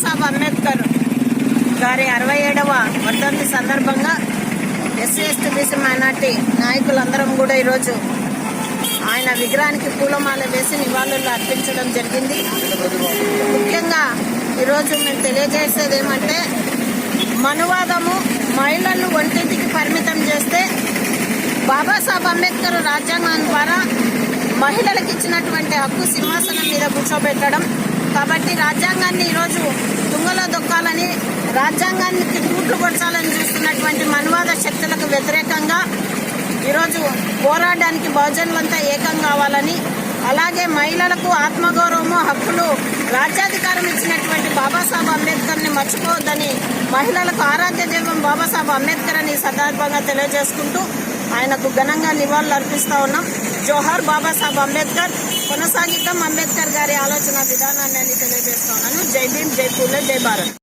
బాబాసాహెబ్ అంబేద్కర్ గారి అరవై ఏడవ వర్ధంతి సందర్భంగా ఎస్సీ ఎస్టీ బీసీ మైనార్టీ నాయకులందరం కూడా ఈరోజు ఆయన విగ్రహానికి పూలమాల వేసి నివాళులు అర్పించడం జరిగింది. ముఖ్యంగా ఈరోజు మేము తెలియజేసేది ఏమంటే మనువాదము మహిళలను ఒంటింటికి పరిమితం చేస్తే బాబాసాహెబ్ అంబేద్కర్ రాజ్యాంగం ద్వారా మహిళలకు ఇచ్చినటువంటి హక్కు సింహాసనం మీద కూర్చోబెట్టడం కాబట్టి రాజ్యాంగాన్ని ఈరోజు తుంగలో దొక్కాలని రాజ్యాంగానికి తూట్లు కొట్టాలని చూస్తున్నటువంటి మనువాద శక్తులకు వ్యతిరేకంగా ఈరోజు పోరాడడానికి బహుజనులంతా ఏకం కావాలని అలాగే మహిళలకు ఆత్మగౌరవము హక్కులు రాజ్యాధికారం ఇచ్చినటువంటి బాబాసాహెబ్ అంబేద్కర్ని మర్చిపోవద్దని మహిళలకు ఆరాధ్య దైవం బాబాసాహెబ్ అంబేద్కర్ అని సందర్భంగా తెలియజేసుకుంటూ ఆయనకు ఘనంగా నివాళులు అర్పిస్తా ఉన్నాం. జోహార్ బాబాసాహెబ్ అంబేద్కర్ కొనసాగిద్దాం అంబేద్కర్ గారి ఆలోచన విధానాన్ని తెలియజేస్తున్నాను జై భీమ్ జై పూల జై భారత్.